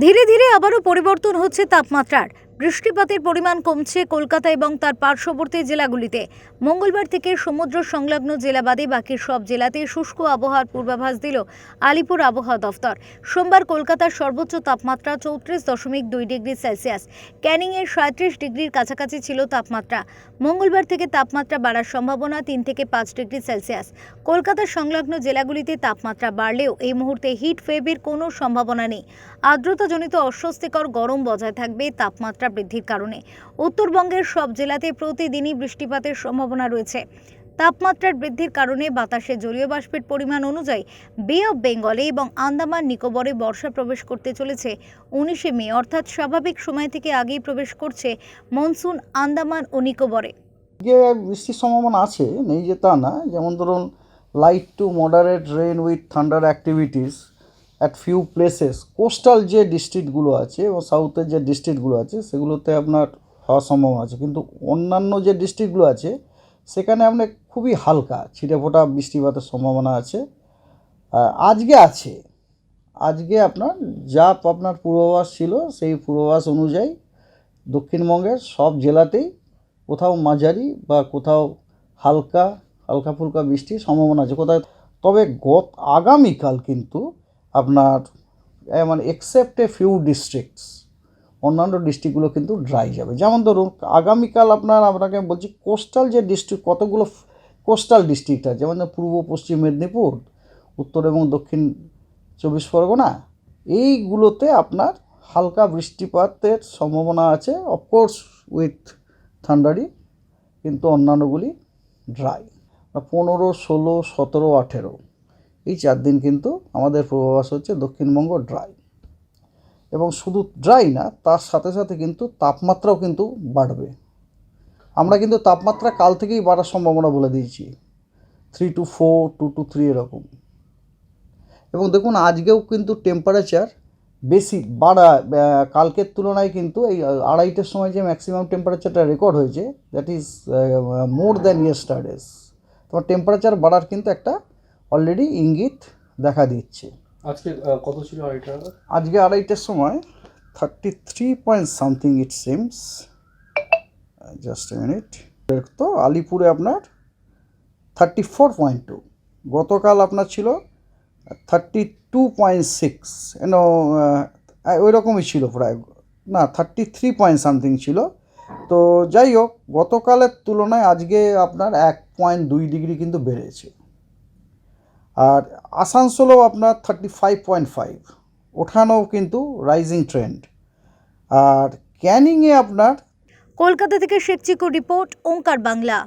ধীরে ধীরে আবারও পরিবর্তন হচ্ছে তাপমাত্রার। বৃষ্টিপাতের পরিমাণ কমছে কলকাতা এবং তার পার্শ্ববর্তী জেলাগুলিতে। মঙ্গলবার থেকে সমুদ্র সংলগ্ন জেলা বাদে বাকি সব জেলাতে শুষ্ক আবহাওয়ার পূর্বাভাস দিল আলিপুর আবহাওয়া দফতর। সোমবার কলকাতার সর্বোচ্চ তাপমাত্রা চৌত্রিশ দশমিক দুই ডিগ্রি সেলসিয়াস। ক্যানিংয়ের সাঁত্রিশ ডিগ্রির কাছাকাছি ছিল তাপমাত্রা। মঙ্গলবার থেকে তাপমাত্রা বাড়ার সম্ভাবনা তিন থেকে পাঁচ ডিগ্রি সেলসিয়াস। কলকাতার সংলগ্ন জেলাগুলিতে তাপমাত্রা বাড়লেও এই মুহূর্তে হিট ওয়েভের কোনো সম্ভাবনা নেই। আর্দ্রতাজনিত অস্বস্তিকর গরম বজায় থাকবে তাপমাত্রা। বৃদ্ধির কারণে। উত্তরবঙ্গের সব জেলাতে প্রতিদিনই বৃষ্টিপাতের সম্ভাবনা রয়েছে। তাপমাত্রার বৃদ্ধির কারণে বাতাসে জলীয় বাষ্পের পরিমাণ অনুযায়ী বে অফ বেঙ্গলে এবং আন্দামান নিকোবরে বর্ষা প্রবেশ করতে চলেছে উনিশে মে, অর্থাৎ স্বাভাবিক সময় থেকে আগেই প্রবেশ করছে মনসুন, আন্দামান ও নিকোবরে। যে বৃষ্টির সম্ভাবনা আছে, নেই যে তা না। যেমন ধরুন light to moderate rain with thunder activities at few places coastal যে ডিস্ট্রিক্টগুলো আছে এবং সাউথের যে ডিস্ট্রিক্টগুলো আছে, সেগুলোতে আপনার হওয়ার সম্ভাবনা আছে। কিন্তু অন্যান্য যে ডিস্ট্রিক্টগুলো আছে, সেখানে আপনার খুবই হালকা ছিটেফোঁটা বৃষ্টিপাতের সম্ভাবনা আছে। আজকে আছে। আজকে আপনার যা আপনার পূর্বাভাস ছিল, সেই পূর্বাভাস অনুযায়ী দক্ষিণবঙ্গের সব জেলাতেই কোথাও মাঝারি বা কোথাও হালকা হালকা ফুলকা বৃষ্টির সম্ভাবনা আছে। কোথায়? তবে গত আগামীকাল কিন্তু আপনার মানে এক্সেপ্ট এ ফিউ ডিস্ট্রিক্টস অন্যান্য ডিস্ট্রিক্টগুলো কিন্তু ড্রাই যাবে। যেমন ধরুন, আগামীকাল আপনার, আপনাকে বলছি কোস্টাল যে ডিস্ট্রিক্ট কতগুলো কোস্টাল ডিস্ট্রিক্ট আছে? যেমন পূর্ব, পশ্চিম মেদিনীপুর, উত্তর এবং দক্ষিণ চব্বিশ পরগনা, এইগুলোতে আপনার হালকা বৃষ্টিপাতের সম্ভাবনা আছে। অফকোর্স উইথ থান্ডারি কিন্তু অন্যান্যগুলি ড্রাই পনেরো, ষোলো, সতেরো, আঠেরো। এই চার দিন কিন্তু আমাদের পূর্বাভাস হচ্ছে দক্ষিণবঙ্গ ড্রাই। এবং শুধু ড্রাই না, তার সাথে সাথে কিন্তু তাপমাত্রাও কিন্তু বাড়বে। আমরা কিন্তু তাপমাত্রা কাল থেকেই বাড়ার সম্ভাবনা বলে দিয়েছি। Three to four to two three এরকম। এবং দেখুন, আজকেও কিন্তু টেম্পারেচার বেশি বাড়া কালকের তুলনায় কিন্তু এই আড়াইটের সময় যে ম্যাক্সিমাম টেম্পারেচারটা রেকর্ড হয়েছে that is more than yesterday's তোমার টেম্পারেচার বাড়ার কিন্তু একটা অলরেডি ইঙ্গিত দেখা দিচ্ছে। আজকে কত ছিল আড়াইটা? আজকে আড়াইটের সময় thirty three point something it seems just a minute তো আলিপুরে আপনার থার্টি ফোর পয়েন্ট টু গতকাল আপনার ছিল থার্টি টু পয়েন্ট সিক্স এন ওই রকমই ছিল প্রায়। না থার্টি থ্রি পয়েন্ট সামথিং ছিল। তো যাই হোক গতকালের তুলনায় আজকে আপনার এক পয়েন্ট দুই ডিগ্রি কিন্তু বেড়েছে। আর আসানসোলও আপনার থার্টি ফাইভ পয়েন্ট ফাইভ ওঠানো কিন্তু রাইজিং ট্রেন্ড আর ক্যানিংয়ে আপনার কলকাতা থেকে শেখ চিকু রিপোর্ট ওঙ্কার বাংলা।